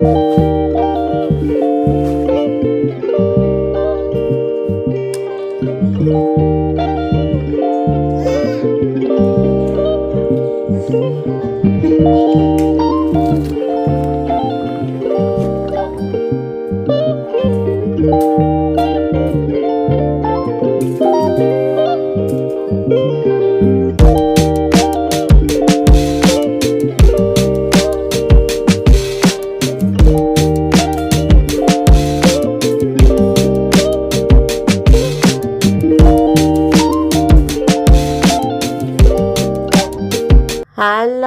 you. ฮัลโหล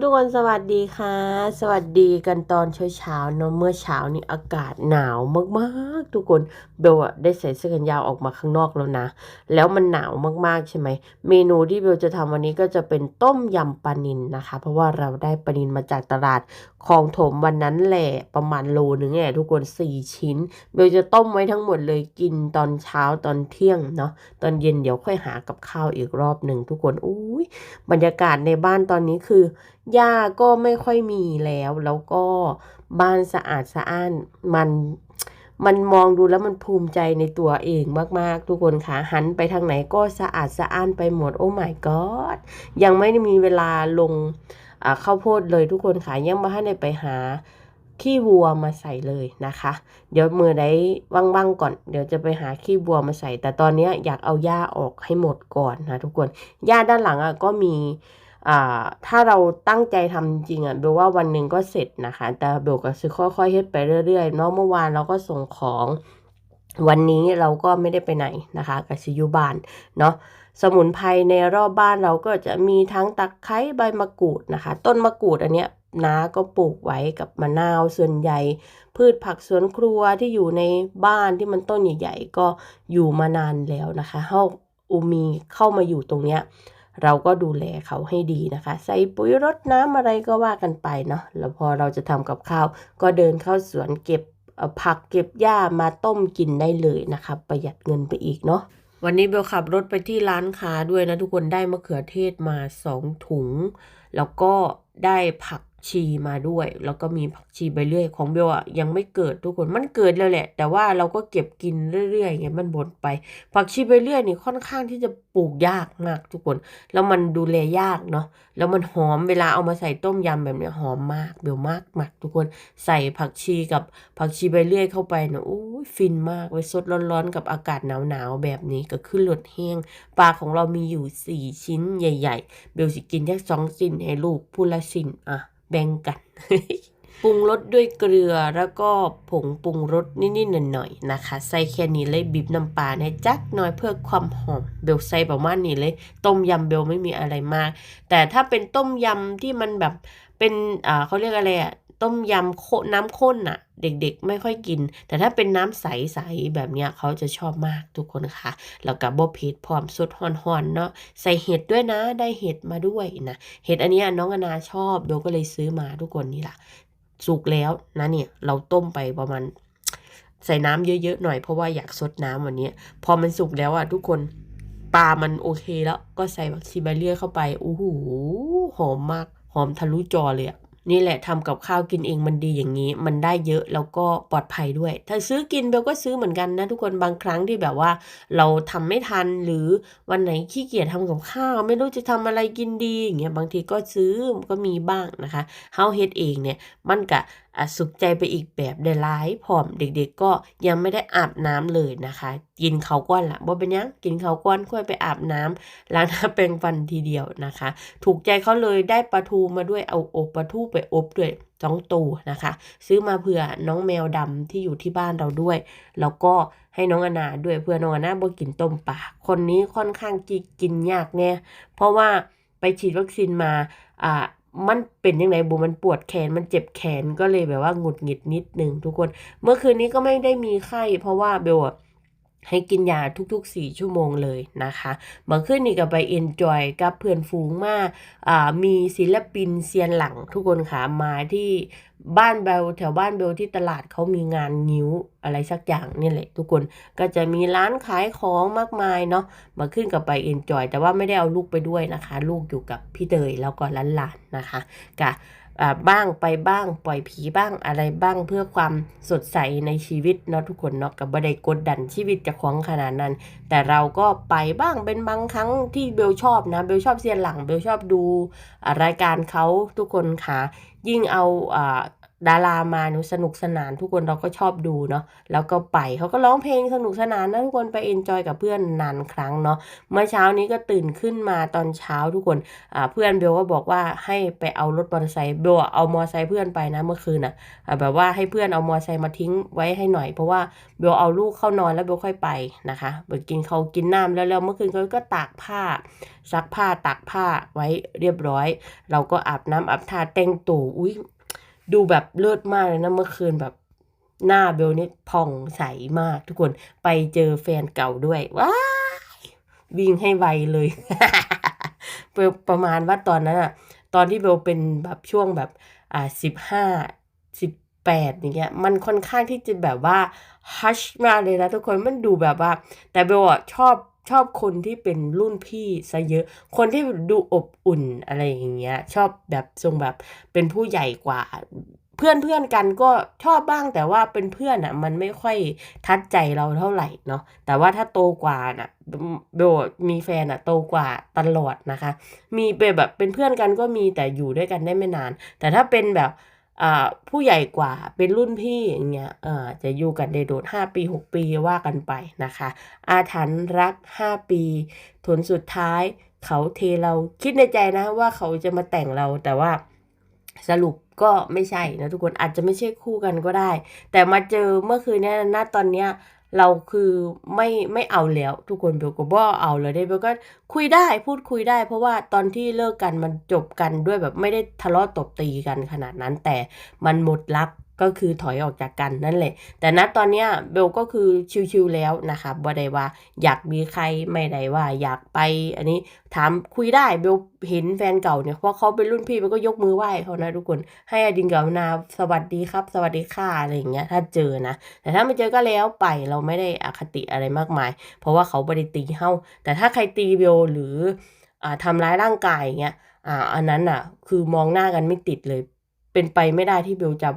ทุกคนสวัสดีค่ะ สวัสดีกันตอนเช้าๆเนอะเมื่อเช้านี้อากาศหนาวมากๆ ทุกคนเบลอะได้ใส่เสื้อกันยาวออกมาข้างนอกแล้วนะ แล้วมันหนาวมากๆใช่ไหมเมนูที่เบลจะทำวันนี้ก็จะเป็นต้มยำปลานิลนะคะ เพราะว่าเราได้ปลานิลมาจากตลาดคลองถมวันนั้นแหละประมาณโลนึงเนี่ยทุกคนสี่ชิ้น เบลจะต้มไว้ทั้งหมดเลยกินตอนเช้าตอนเที่ยงเนาะตอนเย็นเดี๋ยวค่อยหากับข้าวอีกรอบหนึ่งทุกคนอุ้ยบรรยากาศในบ้านตอนนี้คือหญ้าก็ไม่ค่อยมีแล้ว แล้วก็บ้านสะอาดสะอ้านมันมันมองดูแล้วมันภูมิใจในตัวเองมาก ๆ ทุกคนค่ะ หันไปทางไหนก็สะอาดสะอ้านไปหมด โอ้ my god ยังไม่ได้มีเวลาลงอ่าข้าวโพดเลยทุกคนค่ะ ยังไม่ให้ได้ไปหาขี้วัวมาใส่เลยนะคะ เดี๋ยวมือได้ว่างๆก่อน เดี๋ยวจะไปหาขี้วัวมาใส่ แต่ตอนนี้อยากเอาหญ้าออกให้หมดก่อนนะทุกคนหญ้าด้านหลังอะก็มี ถ้าเราตั้งใจทำจริงๆอะเบลว่าวันหนึ่งก็เสร็จนะคะ แต่เบลก็คือค่อยๆเฮ็ดไปเรื่อยๆเนาะเมื่อวานเราก็ส่งของวันนี้เราก็ไม่ได้ไปไหนนะคะกับชิอยุบานเนาะสมุนไพรในรอบบ้านเราก็จะมีทั้งตะไคร้ใบมะกรูดนะคะ ต้นมะกรูดอันเนี้ยน้าก็ปลูกไว้กับมะนาวส่วนใหญ่ พืชผักสวนครัวที่อยู่ในบ้านที่มันต้นใหญ่ๆก็อยู่มานานแล้วนะคะเฮาอูมีเข้ามาอยู่ตรงเนี้ย เราก็ดูแลเขาให้ดีนะคะ ใส่ปุ๋ยรดน้ำอะไรก็ว่ากันไปเนาะแล้วพอเราจะทำกับข้าว ก็เดินเข้าสวนเก็บผักเก็บหญ้ามาต้มกินได้เลยนะคะ ประหยัดเงินไปอีกเนาะวันนี้เบลขับรถไปที่ร้านค้าด้วยนะทุกคนได้มะเขือเทศมาสองถุง แล้วก็ได้ผัก ชีมาด้วย แล้วก็มีผักชีใบเลื่อยของเบลอะยังไม่เกิดทุกคนมันเกิดแล้วแหละ แต่ว่าเราก็เก็บกินเรื่อยๆอย่างเงี้ยมันบดไป ผักชีใบเลื่อยนี่ค่อนข้างที่จะปลูกยากมากทุกคน แล้วมันดูแลยากเนาะแล้วมันหอมเวลาเอามาใส่ต้มยำแบบเนี้ยหอมมากเบลมากมากทุกคนใส่ผักชีกับผักชีใบเลื่อยเข้าไปเนาะโอ้ยฟินมากไว้สดร้อนๆกับอากาศหนาวๆแบบนี้ก็ขึ้นรสแห้งปลาของเรามีอยู่สี่ชิ้นใหญ่ ๆ เบลสิกินแค่สองชิ้นให้ลูกพูละชิ้นอะ แบ่งกัน ปรุงรสด้วยเกลือแล้วก็ผงปรุงรสนิดๆหน่อยๆนะคะ ใส่แค่นี้เลยบีบน้ำปลาในจักหน่อยเพื่อความหอม เบลใส่ประมาณนี้เลย ต้มยำเบลไม่มีอะไรมาก แต่ถ้าเป็นต้มยำที่มันแบบเป็นอ่าเขาเรียกอะไรอะ ต้มยำโคน้ำข้นอะเด็กๆ ไม่ค่อยกิน แต่ถ้าเป็นน้ำใสๆแบบเนี้ยเขาจะชอบมากทุกคนค่ะ แล้วก็บ่เผ็ดพร้อมสดฮ้อนๆเนาะใส่เห็ดด้วยนะได้เห็ดมาด้วยนะเห็ดอันนี้น้องอนาชอบเบลก็เลยซื้อมาทุกคนนี่แหละสุกแล้วนะเนี่ยเราต้มไปประมาณใส่น้ำเยอะๆหน่อยเพราะว่าอยากซดน้ำวันนี้ พอมันสุกแล้วอะทุกคนปลามันโอเคแล้วก็ใส่ผักชีใบเลื่อยเข้าไปโอ้โหหอมมากหอมทะลุจอเลยอะ นี่แหละทำกับข้าวกินเองมันดีอย่างนี้ มันได้เยอะแล้วก็ปลอดภัยด้วย ถ้าซื้อกินเบลก็ซื้อเหมือนกันนะทุกคนบางครั้งที่แบบว่า เราทำไม่ทันหรือวันไหนขี้เกียจทำกับข้าว ไม่รู้จะทำอะไรกินดีอย่างเงี้ยบางทีก็ซื้อก็มีบ้างนะคะเฮาเฮ็ดเองเนี่ยมันก็อะสุขใจไปอีกแบบได้หลายพร้อมเด็กๆก็ยังไม่ได้อาบน้ำเลยนะคะ กินเขาก้อนละบ่เป็นยังกินเขาก้อนค่อยไปอาบน้ำล้างน้ำแปรงฟันทีเดียวนะคะ ถูกใจเขาเลยได้ปลาทูมาด้วยเอาอบปลาทูไปอบด้วยสองตัวนะคะ ซื้อมาเผื่อน้องแมวดำที่อยู่ที่บ้านเราด้วย แล้วก็ให้น้องอนาด้วยเพื่อน้องอนาบ่กินต้มปลาคนนี้ค่อนข้างกิกินยากแน่เพราะว่าไปฉีดวัคซีนมาอ่า มันเป็นยังไงบูมันปวดแขนมันเจ็บแขนก็เลยแบบว่าหงุดหงิดนิดนึงทุกคน เมื่อคืนนี้ก็ไม่ได้มีไข้ เพราะว่าเบลอะ ให้กินยาทุกๆ 4 ชั่วโมงเลยนะคะมื่อคืนนี้ก็ไปเอนจอยกับเพื่อนฝูงมากมีศิลปินเซียนหลังทุกคนค่ะมาที่บ้านเบลแถวบ้านเบลที่ตลาดเขามีงานนิ้วอะไรสักอย่างนี่แหละทุกคนก็จะมีร้านขายของมากมายเนาะมาขึ้นกับไปเอนจอยแต่ว่าไม่ได้เอาลูกไปด้วยนะคะ ลูกอยู่กับพี่เตยแล้วก็หลานๆนะคะกะ บ้างไปบ้างปล่อยผีบ้างอะไรบ้างเพื่อความสดใสในชีวิตเนาะทุกคนเนาะกับบ่ได้กดดันชีวิตจะของขนาดนั้น แต่เราก็ไปบ้างเป็นบางครั้งที่เบลชอบนะเบลชอบเซียนหลังเบลชอบดูรายการเขาทุกคนค่ะยิ่งเอาอ่า ดารามาหนูสนุกสนานทุกคนเราก็ชอบดูเนาะแล้วก็ไปเขาก็ร้องเพลงสนุกสนานนะทุกคนไปเอนจอยกับเพื่อนนานครั้งเนาะเมื่อเช้านี้ก็ตื่นขึ้นมาตอนเช้าทุกคนอ่าเพื่อนเบลก็บอกว่าให้ไปเอารถมอเตอร์ไซค์เบลเอามอเตอร์ไซค์เพื่อนไปนะเมื่อคืนอะอ่าแบบว่าให้เพื่อนเอามอเตอร์ไซค์มาทิ้งไว้ให้หน่อย เพราะว่าเบลเอาลูกเข้านอนแล้วเบลค่อยไปนะคะเบลกินเขากินน้ำแล้วแล้วเมื่อคืนเขาก็ตากผ้าซักผ้าตากผ้าไว้เรียบร้อย เราก็อาบน้ำอาบทาแต่งตัวอุ้ย ดูแบบเลิศมากเลยนะเมื่อคืนแบบหน้าเบลนี่ผ่องใสมากทุกคนไปเจอแฟนเก่าด้วยว้าวิ่งให้ไวเลยประมาณว่าตอนนั้นอะตอนที่เบลเป็นแบบช่วงแบบอ่าสิบห้าสิบแปดอย่างเงี้ยมันค่อนข้างที่จะแบบว่าฮัชมากเลยนะทุกคนมันดูแบบว่า แต่เบลอะชอบ ชอบคนที่เป็นรุ่นพี่ซะเยอะ คนที่ดูอบอุ่นอะไรอย่างเงี้ย ชอบแบบทรงแบบเป็นผู้ใหญ่กว่า เพื่อนเพื่อนกันก็ชอบบ้างแต่ว่าเป็นเพื่อนอะ มันไม่ค่อยทัดใจเราเท่าไหร่เนาะแต่ว่าถ้าโตกว่าน่ะเบลมีแฟนอะโตกว่าตลอดนะคะ มีเป็นแบบเป็นเพื่อนกันก็มีแต่อยู่ด้วยกันได้ไม่นาน แต่ถ้าเป็นแบบ ผู้ใหญ่กว่าเป็นรุ่นพี่อย่างเงี้ยจะอยู่กันได้โดดห้าปีหกปีว่ากันไปนะคะ อาถรรพ์รักห้าปีผลสุดท้ายเขาเทเราคิดในใจนะว่าเขาจะมาแต่งเราแต่ว่าสรุปก็ไม่ใช่นะทุกคนอาจจะไม่ใช่คู่กันก็ได้ แต่มาเจอเมื่อคืนนี้นะตอนเนี้ย เราคือไม่ไม่เอาแล้วทุกคนเบลก็บ่เอาเลยได้เบลก็คุยได้พูดคุยได้ เพราะว่าตอนที่เลิกกันมันจบกันด้วยแบบไม่ได้ทะเลาะตบตีกันขนาดนั้น แต่มันหมดรัก ก็คือถอยออกจากกันนั่นแหละ แต่ณตอนเนี้ยเบลก็คือชิวๆแล้วนะคะบ่ได้ว่า อยากมีใครไม่ได้ว่า อยากไปอันนี้ถามคุยได้เบลเห็นแฟนเก่าเนี่ยเพราะเขาเป็นรุ่นพี่เบลก็ยกมือไหว้เขานะทุกคนให้อดินกับนาสวัสดีครับ สวัสดีค่ะอะไรอย่างเงี้ยถ้าเจอนะ แต่ถ้าไม่เจอก็แล้วไปเราไม่ได้อคติอะไรมากมาย เพราะว่าเขาไม่ได้ตีเฮาแต่ถ้าใครตีเบลหรืออ่าทำร้ายร่างกายอย่างเงี้ยอ่าอันนั้นอะคือมองหน้ากันไม่ติดเลย เป็นไปไม่ได้ที่เบลจะ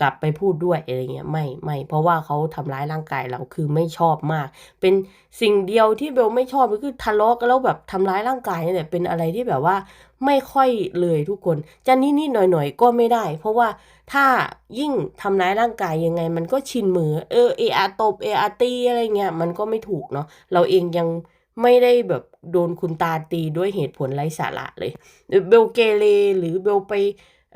กลับไปพูดด้วยอะไรเงี้ยไม่ไม่เพราะว่าเขาทำร้ายร่างกายเราคือไม่ชอบมาก เป็นสิ่งเดียวที่เบลไม่ชอบก็คือทะเลาะกันแล้วแบบทำร้ายร่างกายเนี่แหละเป็นอะไรที่แบบว่าไม่ค่อยเลยทุกคนจะนิดนิดๆหน่อยหน่อยๆก็ไม่ได้ เพราะว่าถ้ายิ่งทำร้ายร่างกายยังไง มันก็ชินมือเออเออาตบเออาตีอะไรเงี้ยมันก็ไม่ถูกเนาะเราเองยังไม่ได้แบบโดนคุณตาตีด้วยเหตุผลไร้สาระเลยเบลเกเรหรือเบลไป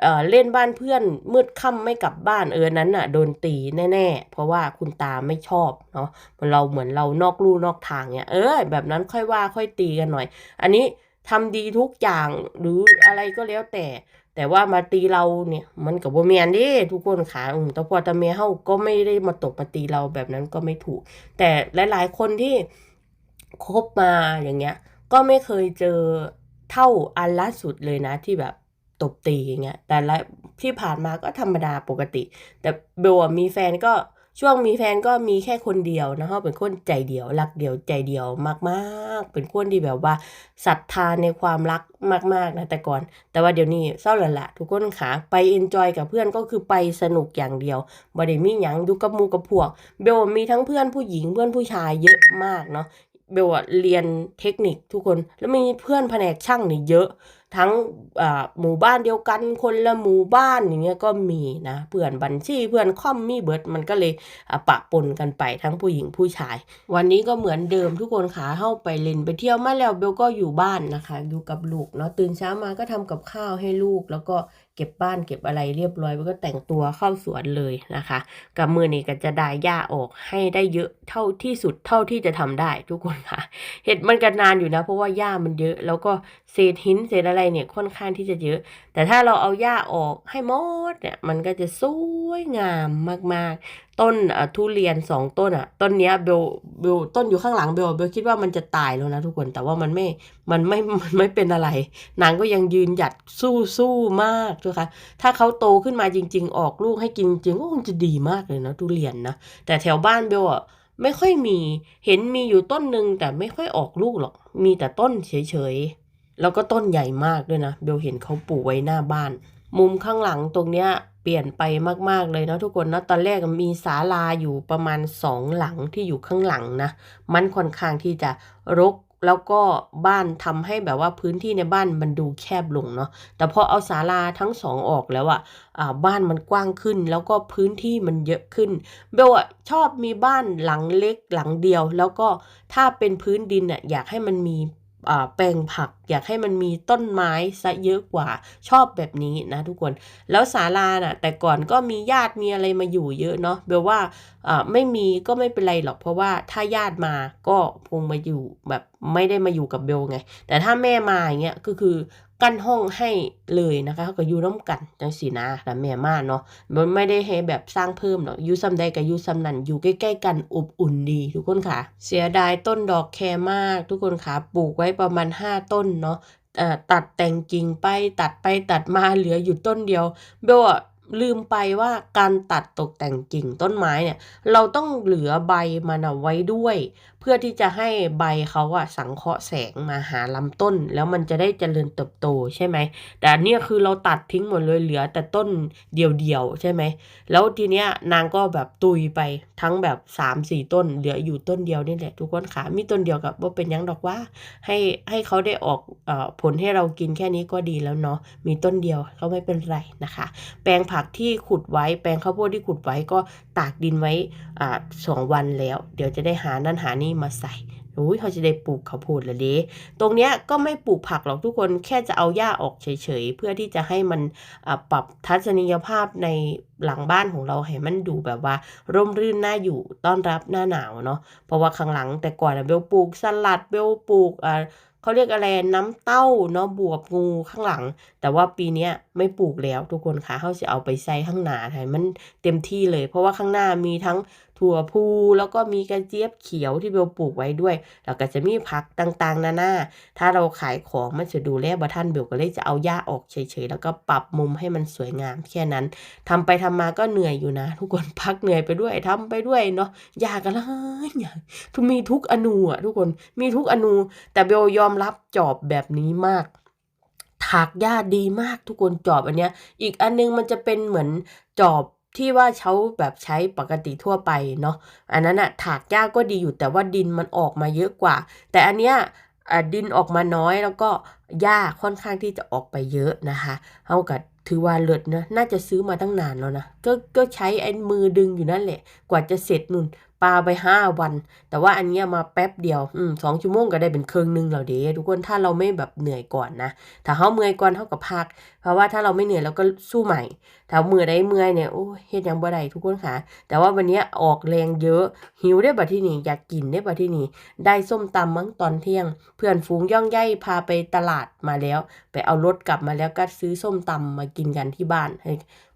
เออเล่นบ้านเพื่อนมืดค่ำไม่กลับบ้านเออนั้นน่ะโดนตีแน่ๆ เพราะว่าคุณตาไม่ชอบเนาะเราเหมือนเรานอกลู่นอกทางเนี่ยเออแบบนั้นค่อยว่าค่อยตีกันหน่อย อันนี้ทำดีทุกอย่างหรืออะไรก็แล้วแต่ แต่ว่ามาตีเราเนี่ยมันกับว่าเมียนดิทุกคนขาอืมต่พอตาเมียเฮาก็ไม่ได้มาตบมาตีเราแบบนั้นก็ไม่ถูก แต่หลายๆคนที่คบมาอย่างเงี้ย ก็ไม่เคยเจอเท่าอันล่าสุดเลยนะที่แบบ ตบตีอย่างเงี้ยแต่ละที่ผ่านมาก็ธรรมดาปกติ แต่เบลมีแฟนก็ช่วงมีแฟนก็มีแค่คนเดียวนะฮะเป็นคนใจเดียวรักเดียวใจเดียวมากๆ เป็นคนที่แบบว่าศรัทธาในความรักมากๆนะแต่ก่อน แต่ว่าเดี๋ยวนี้เศร้าแล้วละทุกคนขาไปเอนจอยกับเพื่อนก็คือไปสนุกอย่างเดียวบ่ได้มีหยังอยู่กับมูกับพวกเบลมีทั้งเพื่อนผู้หญิงเพื่อนผู้ชายเยอะมากเนาะ เบลอะเรียนเทคนิคทุกคน แล้วมีเพื่อนแผนกช่างนี่เยอะ ทั้งอ่าหมู่บ้านเดียวกันคนละหมู่บ้านอย่างเงี้ยก็มีนะเพื่อนบัญชีเพื่อนคอมมีเบิร์ดมันก็เลยอะปะปนกันไปทั้งผู้หญิงผู้ชาย วันนี้ก็เหมือนเดิมทุกคนขาเข้าไปเล่นไปเที่ยวมาแล้วเบลก็อยู่บ้านนะคะ อยู่กับลูกเนาะตื่นเช้ามาก็ทำกับข้าวให้ลูกแล้วก็ เก็บบ้านเก็บอะไรเรียบร้อยแล้วก็แต่งตัวเข้าสวนเลยนะคะกับมือนี้ก็จะได้หญ้าออกให้ได้เยอะเท่าที่สุดเท่าที่จะทำได้ทุกคนค่ะ เห็ดมันกันานอยู่นะ เพราะว่าหญ้ามันเยอะ แล้วก็เศษหินเศษอะไรเนี่ยค่อนข้างที่จะเยอะ แต่ถ้าเราเอาหญ้าออกให้หมดเนี่ยมันก็จะสวยงามมากๆ ต้นทุเรียนสองต้นอะต้นเนี้ยเบลเบลต้นอยู่ข้างหลังเบลเบลคิดว่ามันจะตายแล้วนะทุกคนแต่ว่ามันไม่มันไม่มันไม่เป็นอะไรนางก็ยังยืนหยัดสู้สู้มากนะคะ ถ้าเขาโตขึ้นมาจริง ๆ ออกลูกให้กินจริงก็คงจะดีมากเลยนะทุเรียนนะ แต่แถวบ้านเบลอะไม่ค่อยมี เห็นมีอยู่ต้นหนึ่งแต่ไม่ค่อยออกลูกหรอก มีแต่ต้นเฉยๆ แล้วก็ต้นใหญ่มากด้วยนะ เบลเห็นเขาปลูกไว้หน้าบ้าน มุมข้างหลังตรงเนี้ยเปลี่ยนไปมากๆเลยนะทุกคนนะ ตอนแรกมีศาลาอยู่ประมาณสองหลังที่อยู่ข้างหลังนะ มันค่อนข้างที่จะรก แล้วก็บ้านทำให้แบบว่าพื้นที่ในบ้านมันดูแคบลงเนาะแต่พอเอาศาลาทั้งสองออกแล้วอะอ่าบ้านมันกว้างขึ้น แล้วก็พื้นที่มันเยอะขึ้นเบลอะชอบมีบ้านหลังเล็กหลังเดียว แล้วก็ถ้าเป็นพื้นดินอะอยากให้มันมีแปลงผักอยากให้มันมีต้นไม้ซะเยอะกว่าชอบแบบนี้นะทุกคน แล้วศาลาน่ะแต่ก่อนก็มีญาติมีอะไรมาอยู่เยอะเนาะเบลว่า ไม่มีก็ไม่เป็นไรหรอกเพราะว่าถ้าญาติมาก็คงมาอยู่แบบไม่ได้มาอยู่กับเบลไง แต่ถ้าแม่มาอย่างเงี้ยก็คือกั้นห้องให้เลยนะคะเขาก็อยู่ร่วมกันจังสีนะแต่แม่มาเนาะมันไม่ได้ให้แบบสร้างเพิ่มหรอกอยู่ซ้ำใดกับอยู่ซ้ำนั้นอยู่ใกล้ๆกันอบอุ่นดีทุกคนค่ะ เสียดายต้นดอกแครมาก ทุกคนค่ะปลูกไว้ประมาณ 5 ต้นเนาะตัดแต่งกิ่งไปตัดไปตัดมาเหลืออยู่ต้นเดียวเบลอะ ลืมไปว่าการตัดตกแต่งกิ่งต้นไม้เนี่ย เราต้องเหลือใบมันเอาไว้ด้วย พื่อที่จะให้ใบเขาอะสังเคราะห์แสงมาหาลำต้น แล้วมันจะได้เจริญเติบโตใช่ไหม แต่อันเนี่ยคือเราตัดทิ้งหมดเลยเหลือแต่ต้นเดียวๆใช่ไหม แล้วทีเนี้ยนางก็แบบตุยไปทั้งแบบ3ามสี่ต้น เหลืออยู่ต้นเดียวนี่แหละทุกคนค่ะมีต้นเดียวกับว่าเป็นยังดอกว่า ให้ให้เขาได้ออกอผลให้เรากินแค่นี้ก็ดีแล้วเนาะมีต้นเดียวก็ไม่เป็นไรนะคะ แปลงผักที่ขุดไว้แปลงข้าวโพดที่ขุดไว้ก็ตากดินไว้อสองวันแล้ว เดี๋ยวจะได้หานั่นหานี่มาใส่อุ้ยเขาจะได้ปลูกข้าวโพดละเด้ตรงเนี้ยก็ไม่ปลูกผักหรอกทุกคนแค่จะเอาหญ้าออกเฉยๆ เพื่อที่จะให้มันปรับทัศนียภาพในหลังบ้านของเราให้มันดูแบบว่า ร่มรื่นน่าอยู่ต้อนรับหน้าหนาวเนาะเพราะว่าข้างหลังแต่ก่อนเบลปลูกสลัดเบลปลูกอ่าเขาเรียกอะไรน้ำเต้าเนาะบวบงูข้างหลัง แต่ว่าปีเนี้ยไม่ปลูกแล้วทุกคนคะเขาจะเอาไปใส่ข้างหน้าให้มันเต็มที่เลย เพราะว่าข้างหน้ามีทั้ง ถั่วพูแล้วก็มีกระเจี๊ยบเขียวที่เบลปลูกไว้ด้วยแล้วก็จะมีผักต่างๆ นานาถ้าเราขายของมันจะดูแลบ่ทันเบลก็เลยจะเอาหญ้าออกเฉยๆแล้วก็ปรับมุมให้มันสวยงามแค่นั้นทำไปทำมาก็เหนื่อยอยู่นะ ทุกคนพักเหนื่อยไปด้วยทำไปด้วยเนาะยากอะไรอยากทุกมีทุกอนูอะทุกคนมีทุกอนู แต่เบลยอมรับจอบแบบนี้มากถากหญ้าดีมากทุกคนจอบอันเนี้ย อีกอันนึงมันจะเป็นเหมือนจอบ ที่ว่าเขาแบบใช้ปกติทั่วไปเนาะอันนั้นอะถากหญ้าก็ดีอยู่แต่ว่าดินมันออกมาเยอะกว่า แต่อันเนี้ยดินออกมาน้อยแล้วก็หญ้าค่อนข้างที่จะออกไปเยอะนะคะเท่ากับถือว่าเลิศนะน่าจะซื้อมาตั้งนานแล้วนะก็ก็ใช้ไอ้มือดึงอยู่นั่นแหละ กว่าจะเสร็จนุ่น ปาไปห้าวัน แต่ว่าอันเนี้ยมาแป๊บเดียวอืมสองชั่วโมงก็ได้เป็นครึ่งหนึ่งแล้วเด้ทุกคนถ้าเราไม่แบบเหนื่อยก่อนนะถ้าเขาเมื่อยก่อนเท่ากับพัก เพราะว่าถ้าเราไม่เหนื่อยเราก็สู้ใหม่ถ้าเมื่อยได้เมื่อยเนี่ยโอ้เฮ็ดยังบ่ได้ทุกคนค่ะ แต่ว่าวันนี้ออกแรงเยอะหิวได้บัดที่นี่อยากกินได้บัดที่นี่ได้ส้มตำมั้งตอนเที่ยง เพื่อนฝูงย่องใย่พาไปตลาดมาแล้ว ไปเอารถกลับมาแล้วก็ซื้อส้มตำมากินกันที่บ้าน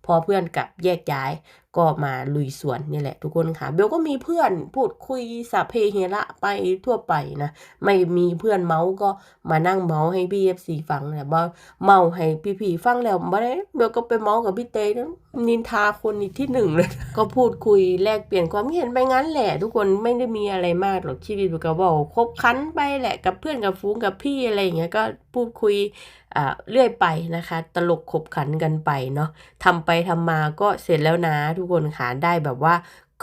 พอเพื่อนกลับแยกย้ายก็มาลุยสวนนี่แหละทุกคนค่ะเบลก็มีเพื่อนพูดคุยสัพเพเหระไปทั่วไปนะไม่มีเพื่อนเมาส์ก็มานั่งเมาส์ให้พี่เอฟซีฟังแหละว่าเมาให้พี่พีฟังแล้วบ่ได้เบลก็ไปเมาส์กับพี่เต้นะนินทาคนอีกที่หนึ่งเลย ก็พูดคุยแลกเปลี่ยนความคิดเห็นไปงั้นแหละ ทุกคนไม่ได้มีอะไรมากหรอกชีวิตเบลก็บอกคบคันไปแหละกับเพื่อนกับฟูงกับพี่อะไรอย่างเงี้ยก็พูดคุยเรื่อยไปนะคะ ตลกขบขันกันไปเนาะทำไปทำมาก็เสร็จแล้วนะทุกคนค่ะได้แบบว่า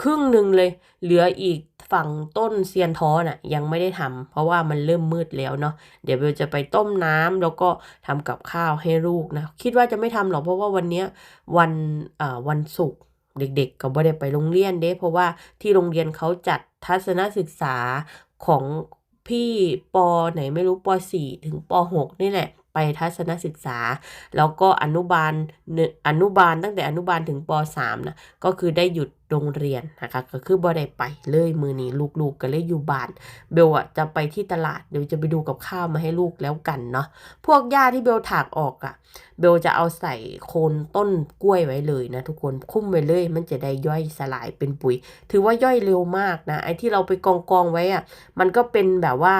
ครึ่งหนึ่งเลย เหลืออีกฝั่งต้นเซียนท้อน่ะยังไม่ได้ทำเพราะว่ามันเริ่มมืดแล้วเนาะเดี๋ยวเบลจะไปต้มน้ำแล้วก็ทำกับข้าวให้ลูกนะ คิดว่าจะไม่ทำหรอกเพราะว่าวันเนี้ยวันอ่าวันศุกร์เด็กๆก็ไม่ได้ไปโรงเรียนเด้ เพราะว่าที่โรงเรียนเขาจัดทัศนศึกษาของพี่ปไหนไม่รู้ปสี่ถึงปหกนี่แหละ ไปทัศนศึกษา แล้วก็อนุบาลอนุบาลตั้งแต่อนุบาลถึงปสามนะก็คือได้หยุดโรงเรียนนะคะก็คือบ่ได้ไปเลยมือนี้ลูกๆก็เลยอยู่บ้าน เบลอะจะไปที่ตลาดเดี๋ยวจะไปดูกับข้าวมาให้ลูกแล้วกันเนาะพวกหญ้าที่เบลถากออกอะเบลจะเอาใส่โคนต้นกล้วยไว้เลยนะทุกคนคุ้มไว้เลย มันจะได้ย่อยสลายเป็นปุ๋ย ถือว่าย่อยเร็วมากนะไอ้ที่เราไปกองกองไว้อะมันก็เป็นแบบว่า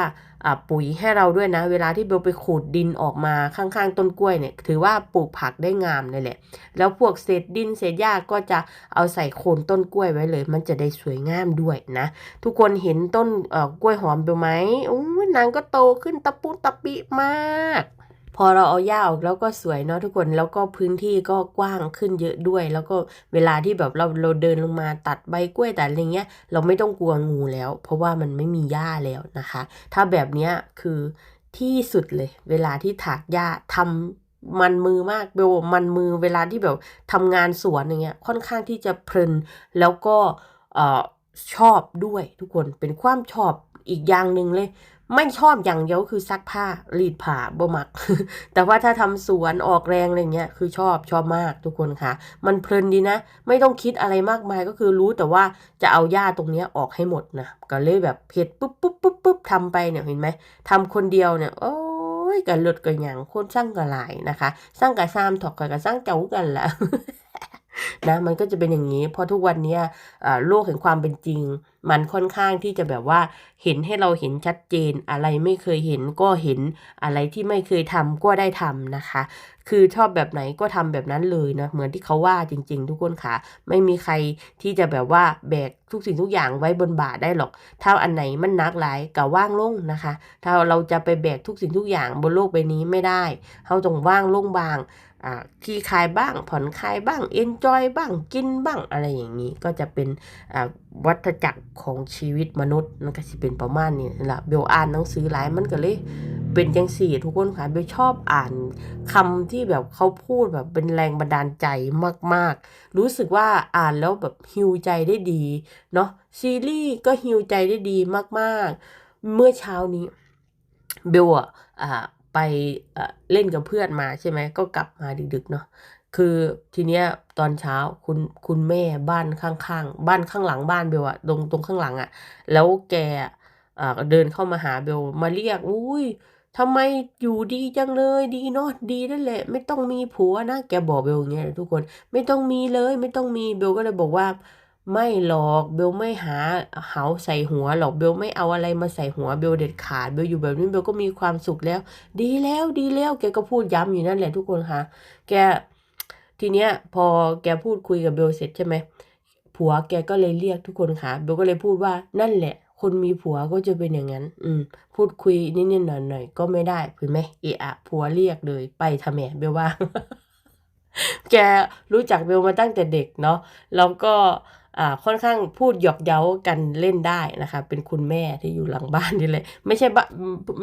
ปุ๋ยให้เราด้วยนะ เวลาที่เบลไปขูดดินออกมาข้างๆ ต้นกล้วยเนี่ย ถือว่าปลูกผักได้งามเลยแหละ แล้วพวกเศษดินเศษหญ้าก็จะเอาใส่โคนต้นกล้วยไว้เลย มันจะได้สวยงามด้วยนะ ทุกคนเห็นต้นกล้วยหอมเบลไหมโอ้ยนางก็โตขึ้นตะปุตะปิมาก พอเราเอาหญ้าออกแล้วก็สวยเนาะทุกคนแล้วก็พื้นที่ก็กว้างขึ้นเยอะด้วย แล้วก็เวลาที่แบบเราเราเดินลงมาตัดใบกล้วยแตัดอะไรเงี้ยเราไม่ต้องกลัวงูแล้ว เพราะว่ามันไม่มีหญ้าแล้วนะคะ ถ้าแบบเนี้ยคือที่สุดเลย เวลาที่ถากหญ้าทำมันมือมากเบลมันมือเวลาที่แบบทำงานสวนอย่างเงี้ยค่อนข้างที่จะเพลินแล้วก็เออชอบด้วยทุกคนเป็นความชอบอีกอย่างหนึ่งเลย ไม่ชอบอย่างเดียวคือซักผ้ารีดผ้าบ่มัก แต่ว่าถ้าทำสวนออกแรงอะไรเงี้ยคือชอบชอบมากทุกคนค่ะ มันเพลินดีนะ ไม่ต้องคิดอะไรมากมายก็คือรู้แต่ว่าจะเอาหญ้าตรงเนี้ยออกให้หมดนะก็เลยแบบเพ็ดปุ๊บปุ๊บปุ๊บปุ๊บทำไปเนี่ยเห็นไหมทำคนเดียวเนี่ยโอ้ยกันลดกันอย่างคนสร้างกันหลายนะคะสร้างกับซามถอกกับสร้างเจ้ากันละ นะมันก็จะเป็นอย่างนี้ เพราะทุกวันนี้โลกแห่งความเป็นจริง มันค่อนข้างที่จะแบบว่าเห็นให้เราเห็นชัดเจน อะไรไม่เคยเห็นก็เห็นอะไรที่ไม่เคยทำก็ได้ทำนะคะ คือชอบแบบไหนก็ทำแบบนั้นเลยนะเหมือนที่เขาว่าจริง ๆ ทุกคนค่ะ ไม่มีใครที่จะแบบว่าแบกทุกสิ่งทุกอย่างไว้บนบ่าได้หรอก ถ้าอันไหนมันนักหลายก็ว่างลงนะคะ ถ้าเราจะไปแบกทุกสิ่งทุกอย่างบนโลกใบนี้ไม่ได้เราต้องว่างลงบาง ขี้คายบ้าง ผ่อนคลายบ้าง เอนจอยบ้าง กินบ้าง อะไรอย่างนี้ ก็จะเป็นวัฏจักรของชีวิตมนุษย์มันก็สิเป็นประมาณนี้นั่นละเบลอ่านหนังสือหลายมันก็เลยเป็นจังสี่ทุกคนค่ะเบลชอบอ่านคำที่แบบเขาพูดแบบเป็นแรงบันดาลใจมาก ๆ รู้สึกว่าอ่านแล้วแบบฮิวใจได้ดีเนาะซีรีส์ก็ฮิวใจได้ดีมาก ๆ เมื่อเช้านี้เบลอะอ่า ไปเเล่นกับเพื่อนมาใช่ไหมก็กลับมาดึกๆเนาะคือทีเนี้ยตอนเช้าคุณคุณแม่บ้านข้างๆ บ้านข้างหลังบ้านเบลอะตรงตรงข้างหลังอะแล้วแกอ่าเดินเข้ามาหาเบลมาเรียกอุ้ยทำไมอยู่ดีจังเลยดีเนาะดีนั่นแหละ ไม่ต้องมีผัวนะแกบอกเบลอย่างเงี้ยทุกคนไม่ต้องมีเลยไม่ต้องมีเบลก็เลยบอกว่า ไม่หรอกเบลไม่หาเหาใส่หัวหรอกเบลไม่เอาอะไรมาใส่หัวเบลเด็ดขาดเบลอยู่แบบนี้เบลก็มีความสุขแล้ว ดีแล้วดีแล้วแกก็พูดย้ำอยู่นั่นแหละทุกคนค่ะ แกทีเนี้ยพอแกพูดคุยกับเบลเสร็จใช่ไหมผัวแกก็เลยเรียกทุกคนค่ะเบลก็เลยพูดว่านั่นแหละ คนมีผัวก็จะเป็นอย่างนั้น อืม พูดคุยนิดๆหน่อยๆก็ไม่ได้เห็นไหมเอะอะผัวเรียกเลยไปทำแหมเบลว่า แกรู้จักเบลมาตั้งแต่เด็กเนาะแล้วก็ ค่อนข้างพูดหยอกเย้ากันเล่นได้นะคะ เป็นคุณแม่ที่อยู่หลังบ้านนี่แหละไม่ใช่บ้าน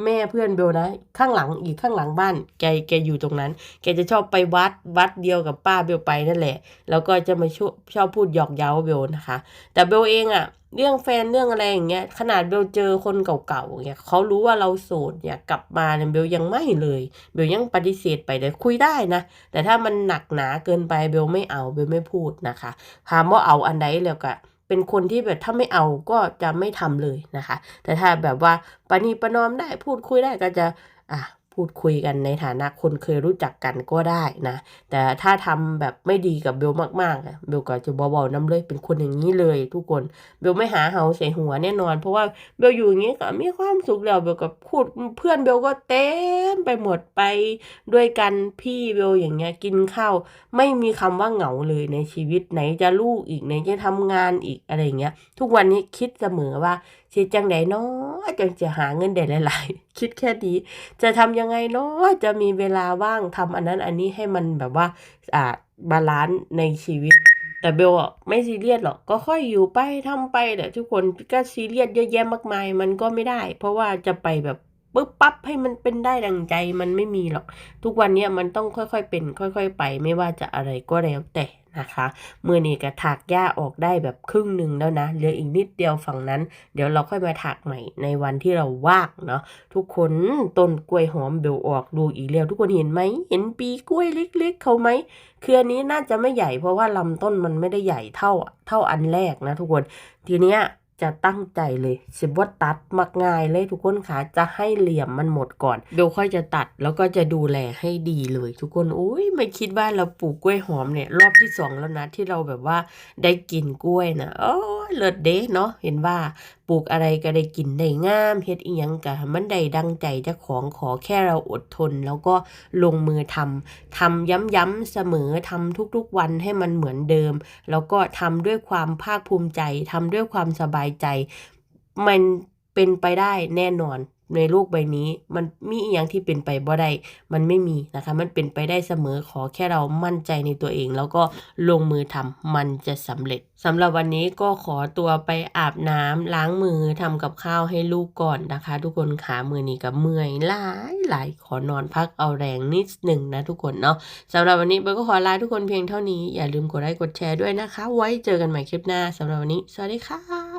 แม่เพื่อนเบลนะ ข้างหลังอีกข้างหลังบ้าน แกแกอยู่ตรงนั้น แกจะชอบไปวัดวัดเดียวกับป้าเบลไปนั่นแหละ แล้วก็จะมาชอบชอบพูดหยอกเย้าเบลนะคะ แต่เบลเองอะ เรื่องแฟนเรื่องอะไรอย่างเงี้ยขนาดเบลเจอคนเก่าๆอย่างเงี้ยเขารู้ว่าเราโสดอยากกลับมาเนี่ยเบลยังไม่เลย เบลยังปฏิเสธไปแต่คุยได้นะ แต่ถ้ามันหนักหนาเกินไปเบลไม่เอาเบลไม่พูดนะคะถามว่าเอาอันใดแล้วก็เป็นคนที่แบบถ้าไม่เอาก็จะไม่ทำเลยนะคะ แต่ถ้าแบบว่าปณีประนอมได้พูดคุยได้ก็จะอะ พูดคุยกันในฐานะคนเคยรู้จักกันก็ได้นะ แต่ถ้าทำแบบไม่ดีกับเบลมากๆเบลก็จะเบาๆน้ำเลยเป็นคนอย่างนี้เลย ทุกคนเบลไม่หาเฮาใส่หัวแน่นอน เพราะว่าเบลอยู่อย่างนี้ก็มีความสุขแล้วเบลก็พูดเพื่อนเบลก็เต็มไปหมดไปด้วยกันพี่เบลอย่างเงี้ยกินข้าวไม่มีคำว่าเหงาเลยในชีวิตไหนจะลูกอีกไหนจะทำงานอีกอะไรเงี้ย ทุกวันนี้คิดเสมอว่า สิจังไดเนาะจังจะหาเงินได้หลาย ๆ คิดแค่นี้จะทำยังไงเนาะจะมีเวลาว่างทำอันนั้นอันนี้ให้มันแบบว่าอ่าบาลานซ์ในชีวิต แต่เบลไม่ซีเรียสหรอกก็ค่อยอยู่ไปทำไปแต่ทุกคนก็ซีเรียสเยอะแยะมากมาย มันก็ไม่ได้ เพราะว่าจะไปแบบปึ๊บปั๊บให้มันเป็นได้ดังใจมันไม่มีหรอก ทุกวันเนี้ยมันต้องค่อยๆเป็น ค่อย ๆ ไปไม่ว่าจะอะไรก็แล้วแต่ นะคะเมื่อนี้ก็ถักหญ้าออกได้แบบครึ่งหนึ่งแล้วนะเหลืออีกนิดเดียวฝั่งนั้น เดี๋ยวเราค่อยมาถักใหม่ในวันที่เราว่างเนาะทุกคนต้นกล้วยหอมเบลออกดูอีกแล้วทุกคนเห็นไหมเห็นปีกล้วยเล็ก ๆ เขาไหมคืออันนี้น่าจะไม่ใหญ่เพราะว่าลำต้นมันไม่ได้ใหญ่เท่าเท่าอันแรกนะทุกคนทีเนี้ย จะตั้งใจเลยสิบว่าตัดมักง่ายเลยทุกคนค่ะจะให้เหลี่ยมมันหมดก่อนเบลค่อยจะตัดแล้วก็จะดูแลให้ดีเลยทุกคนอุ้ยไม่คิดว่าเราปลูกกล้วยหอมเนี่ยรอบที่สองแล้วนะที่เราแบบว่าได้กินกล้วยนะโอ้ยเลิศเด้เนาะเห็นว่าปลูกอะไรก็ได้กินได้งามเฮ็ดอีหยังกะมันได้ดังใจเจ้าของขอแค่เราอดทน แล้วก็ลงมือทำทำย้ำๆเสมอทำทุกๆวันให้มันเหมือนเดิม แล้วก็ทำด้วยความภาคภูมิใจทำด้วยความสบายใจ มันเป็นไปได้แน่นอน ในโลกใบนี้ มันมีอย่างที่เป็นไปบ่ได้มันไม่มีนะคะ มันเป็นไปได้เสมอขอแค่เรามั่นใจในตัวเอง แล้วก็ลงมือทำมันจะสำเร็จสำหรับวันนี้ก็ขอตัวไปอาบน้ำล้างมือทำกับข้าวให้ลูกก่อนนะคะ ทุกคนขามือนี้กับเมื่อยหลายหลายขอนอนพักเอาแรงนิดหนึ่งนะทุกคนเนาะสำหรับวันนี้เบลก็ขอลาทุกคนเพียงเท่านี้อย่าลืมกดไลค์กดแชร์ด้วยนะคะ ไว้เจอกันใหม่คลิปหน้าสำหรับวันนี้ สวัสดีค่ะ